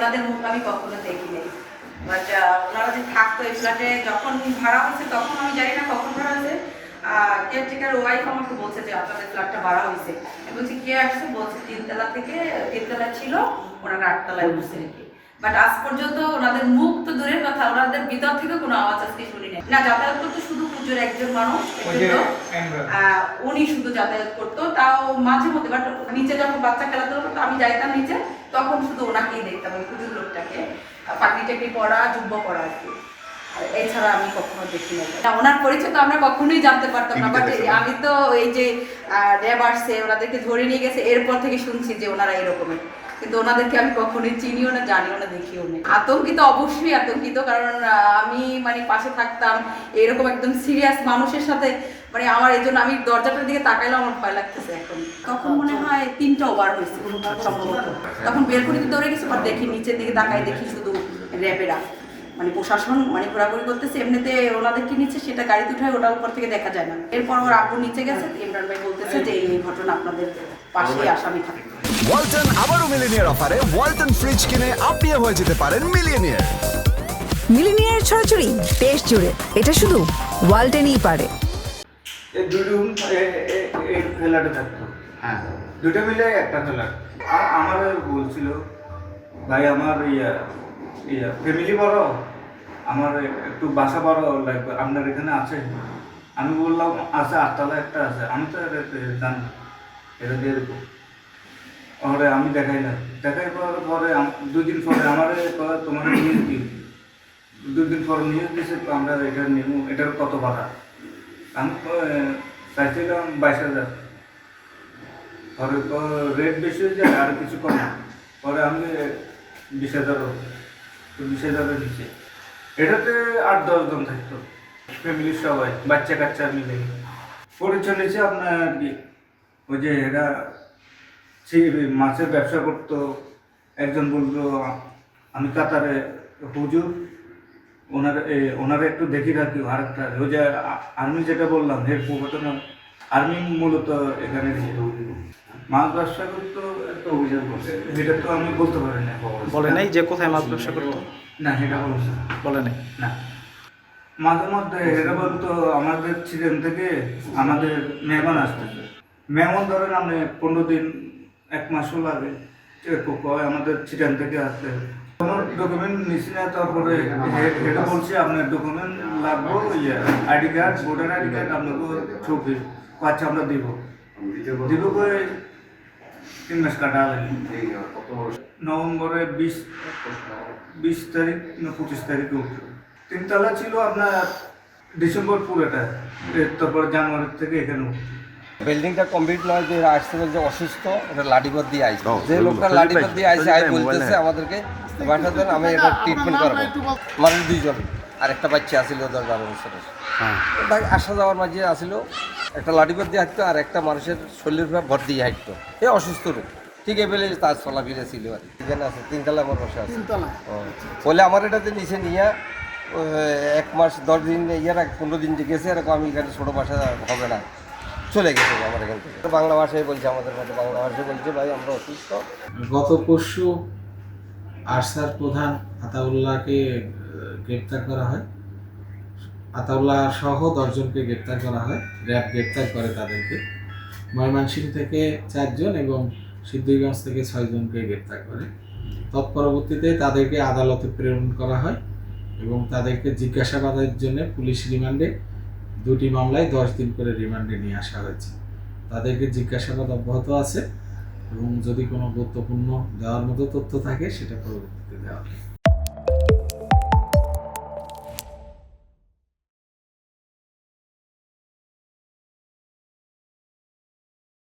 ওনাদের মুখ আমি কখনো দেখিনি। বাট ওনারা যে থাকতো এই ফ্ল্যাটে যখন ভাড়া হয়েছে, তখন আমি জানি না কখন ভাড়া হয়েছে। কেয়ারটেকার ওয়াইফ আমাকে বলছে যে, আপনাদের ফ্ল্যাটটা ভাড়া হয়েছে। আমি বলছি, কে আসছে? বলছে, তিনতলা থেকে তিনতলা ছিল, ওনারা আটতলায় বসে রেখে। বাট আজ পর্যন্ত ওনাদের মুখ তো দূরের কথা, ওনাদের ভিতর থেকে কোনো আওয়াজ আজকে শুনি না, যাতায়াত করতো পুজোর একজন মানুষ উনি শুধু যাতায়াত করতো। তাও মাঝে মধ্যে বাট নিচে যখন বাচ্চা খেলাধুলা করতো আমি যাইতাম নিচে তখন শুধু ওনাকেই দেখতাম ওই পুজোর লোকটাকে পাগড়ি টাকড়ি পরা জুব্ব পরা আর কি। এছাড়া আমি কখনো দেখি না না, ওনার পরিচয় তো আমরা কখনোই জানতে পারতাম না বাট আমি তো এই যে র্যাব আসছে ওনাদেরকে ধরে নিয়ে গেছে এরপর থেকে শুনছি যে ওনারা এরকমের কিন্তু ওনাদেরকে আমি কখনোই চিনিও না জানিও না দেখিও না। আতঙ্কিত অবশ্যই আতঙ্কিত কারণ আমি মানে পাশে থাকতাম এরকম একদম সিরিয়াস মানুষের সাথে মানে আমার এই জন্য আমি দরজাটার দিকে তাকাইলে আমার ভয় লাগতেছে এখন। তখন মনে হয় তিনটা ওভার হয়েছে সম্ভবত তখন বের করে দৌড়ে গেছে পর দেখি নিচের দিকে তাকাই দেখি শুধু র্যাবেরা। মানে প্রশাসন মানে ঘোরাঘুরি করতেছে এমনিতে ওনাদের কি নিচ্ছে সেটা গাড়িতে উঠায় ওটা উপর থেকে দেখা যায় না। এরপর ওর আব্বু নিচে গেছে ইমরান ভাই বলতেছে যে এই ঘটনা আপনাদের পাশে আসামি থাকে ওয়ালটন আবারও মিলিনিয়ার অফারে ওয়ালটন ফ্রিজ কিনে আপনিও হয়ে যেতে পারেন মিলিয়নিয়ার। মিলিনিয়ার ছড়াছড়ি দেশ জুড়ে। এটা শুধু ওয়ালটেনই পারে। এই দুই রুম এই থাকতো। হ্যাঁ দুটো মিলে একটা ফ্ল্যাট। আর আমার বলছিল ভাই আমার ইয়া ইয়া ফ্যামিলি বড়। আমার একটু বাসা বড় লাগবে আপনার এখানে আছে? আমি বললাম আছে আটতলা একটা আছে। আমি তো এটা জানি এটা দিয়ে দেবো ওরে আমি দেখাইলাম। দেখাই পর- পরে দুদিন পরে আমার তোমার নিউজ দিই দুদিন পরে নিউজ দিছে আমরা এটা নিব এটার কত ভাড়া? আমি চাইছিলাম বাইশ হাজার। পরে রেট বেশি হয়ে যায় আর কিছু কম পরে আমি বিশ হাজারও বিশ হাজারের নিচে এটাতে আট দশজন থাকতো ফ্যামিলির সবাই বাচ্চা কাচ্চা মিলে। পরিচয় নিয়েছে আপনার কি ওই যে এরা সেই মাছের ব্যবসা করতো। একজন বলল আমি কাতারে হুজুর ওনার এ, ওনারা একটু দেখি রাখি আরেকটা ওই যে আর্মি যেটা বললাম হেড প্রবর্তন আর্মি মূলত এখানে মাছ ব্যবসা করতো একটা অভিযান করছে এটা তো আমি বলতে পারি না। বলে নাই যে কোথায় মাছ ব্যবসা করতো? না এটা বলছে বলে নাই। না। মাঝে মধ্যে এটা বলতো আমাদের ছিলেন থেকে আমাদের মেহমান আসতেছে। মেহমান ধরেন আমি পনেরো দিন এক মাসও লাগে। কয় আমাদের চিটান থেকে আসতে আমার ডকুমেন্ট নিছি না, তারপরে হে- হেটা বলছে আপনার ডকুমেন্ট লাগবো ইয়ে ID card voter ID card আপনাকে ছবি আচ্ছা আমরা দিব। দিব করে তিন মাস কাটা লাগে। নভেম্বরের বিশ বিশ তারিখ না পঁচিশ তারিখে উঠল। তিনতলা ছিল আপনার ডিসেম্বর পুরোটা তারপর জানুয়ারি থেকে এখানে উঠল। বিল্ডিংটা কমপ্লিট নয় যে আসছে বলছে অসুস্থ এটা লাঠিপথ দিয়ে আইছে। যে লোকটা লাঠিপথ দিয়ে আইছে আই বলতেছে আমাদেরকে বাসা দেন আমি এটা ট্রিটমেন্ট করব। মানুষ দুইজন আর একটা বাচ্চা আসিল দশ বারো বছরের হ্যাঁ। তাই আসা যাওয়ার মাঝে আসিল একটা লাঠিপথ দিয়ে হাঁটতো আর একটা মানুষের শরীরের উপর ভর দিয়ে হাঁটতো। এ অসুস্থ রোগ ঠিক এবেলে তার চলাফিরা ছিল আর। এখানে আছে তিনতলা আমার বসে আছে। বলে আমার এটাতে নিচে নিয়ে এক মাস দশ দিন ইয়ার এক পনেরো দিন যে গেছে এরকম আমি এখানে ছোটো বাসা হবে না। চলে গেছে আমার এখান থেকে। বাংলা ভাষায় বলছে, আমাদের মতো বাংলা ভাষায় বলছে, ভাই, আমরা অসুস্থ। গত পরশু আরসার প্রধান আতাউল্লাহকে গ্রেপ্তার করা হয়। আতাউল্লাহ সহ দশজনকে গ্রেপ্তার করা হয় র্যাব গ্রেপ্তার করে তাদেরকে। ময়মনসিংহ থেকে চারজন এবং সিদ্ধিরগঞ্জ থেকে ছয়জনকে গ্রেপ্তার করে। তৎপরবর্তীতে তাদেরকে আদালতে প্রেরণ করা হয় এবং তাদেরকে জিজ্ঞাসাবাদের জন্য পুলিশ রিমান্ডে দুটি মামলায় দশ দিন করে রিমান্ডে নিয়ে আসা হয়েছে। তাদেরকে জিজ্ঞাসাবাদ অব্যাহত আছে এবং যদি কোনো গুরুত্বপূর্ণ দেওয়ার মতো তথ্য থাকে, সেটা পরবর্তীতে দেওয়া হবে।